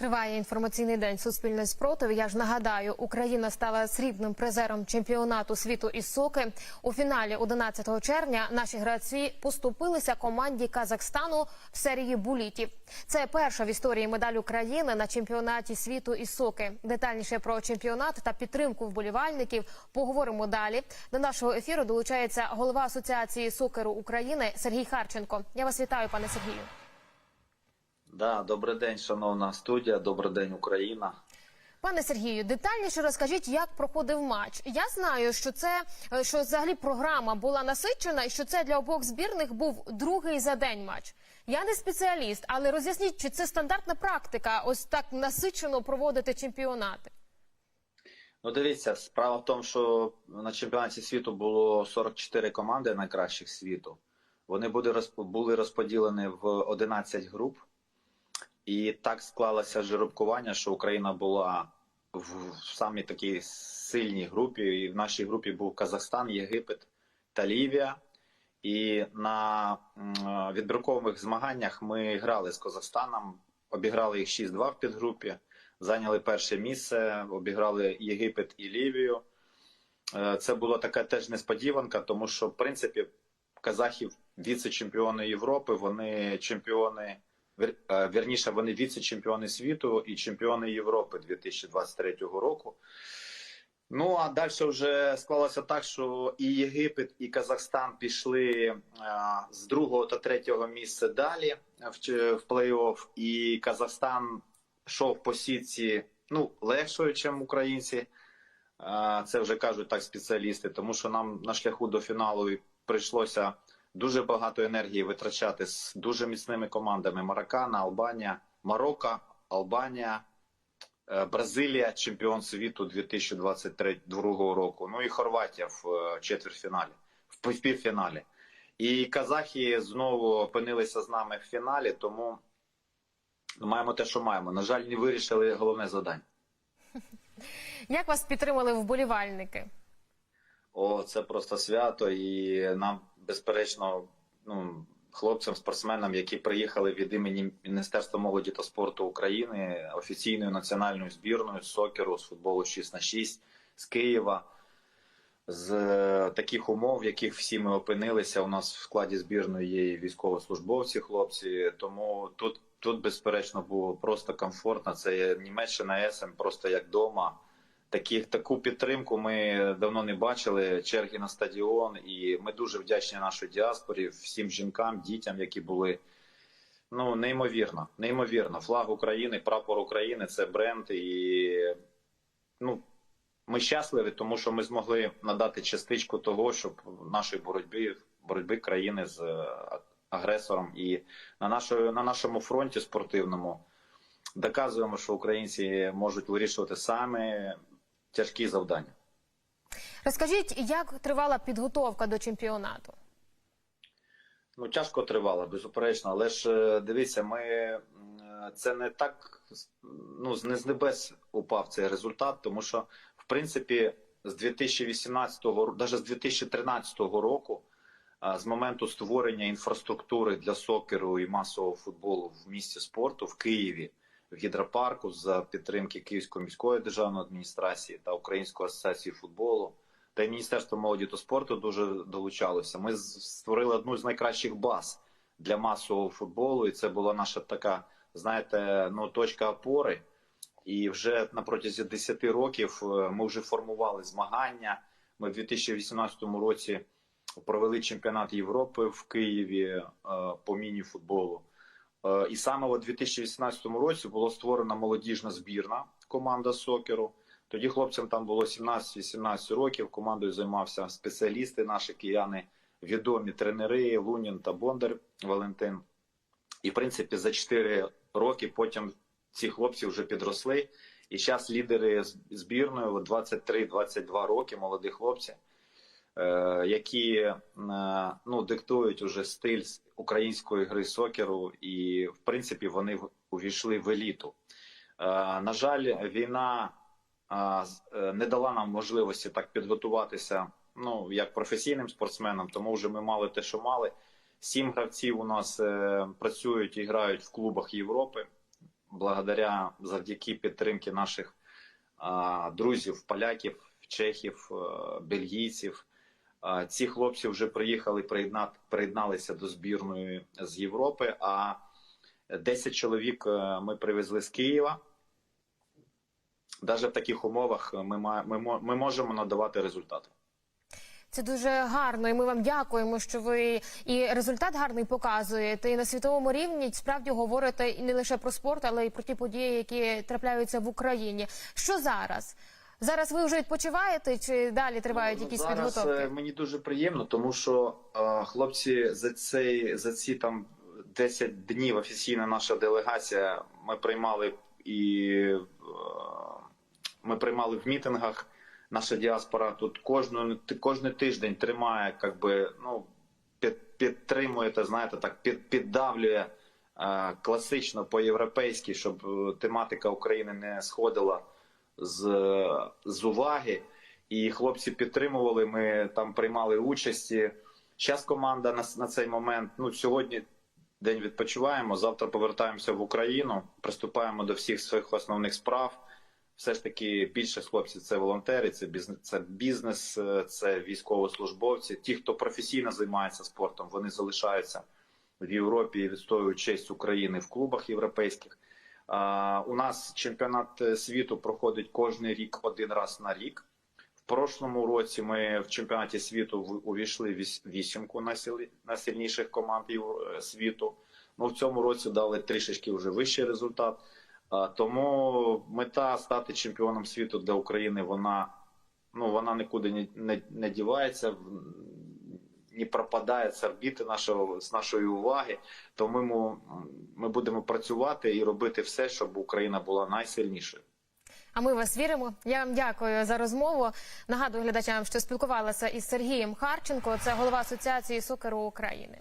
Триває інформаційний день Суспільне спротив. Я ж нагадаю, Україна стала срібним призером чемпіонату світу із соки. У фіналі 11 червня наші гравці поступилися команді Казахстану в серії булітів. Це перша в історії медаль України на чемпіонаті світу із соки. Детальніше про чемпіонат та підтримку вболівальників поговоримо далі. До нашого ефіру долучається голова асоціації сокеру України Сергій Харченко. Я вас вітаю, пане Сергію. Да, добрий день, шановна студія. Добрий день, Україна. Пане Сергію, детальніше розкажіть, як проходив матч. Я знаю, що це е, що взагалі програма була насичена, і що це для обох збірних був другий за день матч. Я не спеціаліст, але роз'ясніть, чи це стандартна практика, ось так насичено проводити чемпіонати. Ну, дивіться, справа в тому, що на чемпіонаті світу було 44 команди найкращих світу. Вони були були розподілені в 11 груп. І так склалося жеребкування, що Україна була в самій такій сильній групі. І в нашій групі був Казахстан, Єгипет та Лівія. І на відбіркових змаганнях ми грали з Казахстаном, обіграли їх 6-2 в підгрупі, зайняли перше місце, обіграли Єгипет і Лівію. Е, Це була така теж несподіванка, тому що, в принципі, казахів віце-чемпіони Європи, вони чемпіони, вірніше, вони віце-чемпіони світу і чемпіони Європи 2023 року. Ну а далі вже склалося так, що і Єгипет, і Казахстан пішли е, з другого та третього місця далі в, плей-офф, і Казахстан йшов по сітці ну, легшою, ніж українці. Е, Це вже кажуть так спеціалісти, тому що нам на шляху до фіналу прийшлося дуже багато енергії витрачати з дуже міцними командами: Мароккана, Албанія, Марокко, Албанія, е, Бразилія, чемпіон світу 2023 року. Ну і Хорватія в е, четвертьфіналі, в в півфіналі. І казахи знову опинилися з нами в фіналі, тому маємо те, що маємо. На жаль, не вирішили головне завдання. Як вас підтримали вболівальники? О, це просто свято, і нам, безперечно, ну, хлопцям, спортсменам, які приїхали від імені Міністерства молоді та спорту України, офіційною національною збірною з сокеру, з футболу 6 на 6 з Києва. З е, таких умов, в яких всі ми опинилися, у нас в складі збірної є і військовослужбовці, хлопці. Тому тут, тут безперечно, було просто комфортно. Це Німеччина ЕСМ, просто як вдома. Таких таку підтримку ми давно не бачили. Черги на стадіон, і ми дуже вдячні нашій діаспорі, всім жінкам, дітям, які були. Ну неймовірно, неймовірно. Флаг України, прапор України це бренд, і ну ми щасливі, тому що ми змогли надати частичку того, щоб нашої боротьби боротьби країни з е, агресором і на нашому на нашому фронті спортивному доказуємо, що українці можуть вирішувати саме тяжкі завдання. Розкажіть, як тривала підготовка до чемпіонату? Ну, тяжко тривало, безуперечно, але ж е, дивіться, ми це не так ну, з- не з небес упав цей результат, тому що, в принципі, з 2018 року, навіть з 2013 року, з моменту створення інфраструктури для сокеру і масового футболу в місті спорту в Києві, в гідропарку за підтримки Київської міської державної адміністрації та Української асоціації футболу. Та й Міністерство молоді та спорту дуже долучалося. Ми створили одну з найкращих баз для масового футболу, і це була наша така, знаєте, ну точка опори. І вже на протязі 10 років е, ми вже формували змагання. Ми в 2018 році провели чемпіонат Європи в Києві е, по міні-футболу. Е, І саме у 2018 році була створена молодіжна збірна команда сокеру. Тоді хлопцям там було 17-18 років. Командою займався спеціалісти, наші кияни, відомі тренери Лунін та Бондар Валентин. І в принципі за 4 роки потім ці хлопці вже підросли. І зараз лідери збірної 23-22 роки, молоді хлопці, які е, ну, диктують уже стиль української гри сокеру, і в принципі вони увійшли в еліту. Е, На жаль, війна е, не дала нам можливості так підготуватися, ну як професійним спортсменам, тому вже ми мали те, що мали. Сім гравців у нас е, працюють і грають в клубах Європи. благодаря завдяки підтримки наших друзів, поляків, чехів, е, бельгійців. Ці хлопці вже приїхали приєдналися до збірної з Європи. А 10 чоловік е, ми привезли з Києва. Навіть в таких умовах ми, ми, ми можемо надавати результати. Це дуже гарно, і ми вам дякуємо, що ви і результат гарний показуєте. І на світовому рівні справді говорите і не лише про спорт, але й про ті події, які трапляються в Україні. Що зараз? Зараз ви вже відпочиваєте чи далі тривають Ну, якісь зараз підготовки? е, мені дуже приємно, тому що е, хлопці за цей за ці там 10 днів офіційна наша делегація. Ми приймали і е, ми приймали в мітингах. Наша діаспора тут кожну кожен тиждень тримає, як би ну під, підтримує, та, знаєте, так під, піддавлює е, класично по-європейськи, щоб е, тематика України не сходила з, з уваги. І хлопці підтримували. Ми там приймали участі. Зараз команда на, на цей момент. Ну сьогодні день відпочиваємо. Завтра повертаємося в Україну, приступаємо до всіх своїх основних справ. Все ж таки більшість хлопців це волонтери, це бізнес, це бізнес, е, це військовослужбовці. Ті, хто професійно займається спортом, вони залишаються в Європі і відстоюють честь України в клубах європейських. У нас чемпіонат е, світу проходить кожен рік один раз на рік. В прошлому році ми в чемпіонаті світу увійшли віс- вісімку найсильніших команд е, світу. Ну в цьому році дали трішечки вже вищий результат. Тому мета стати чемпіоном світу для України вона ну вона нікуди не, не, не дівається, не пропадає з орбіти нашого з нашої уваги. то ми, ми будемо працювати і робити все, щоб Україна була найсильнішою. А ми вас віримо. Я вам дякую за розмову. Нагадую глядачам, що спілкувалася із Сергієм Харченко. Це голова асоціації сокеру України.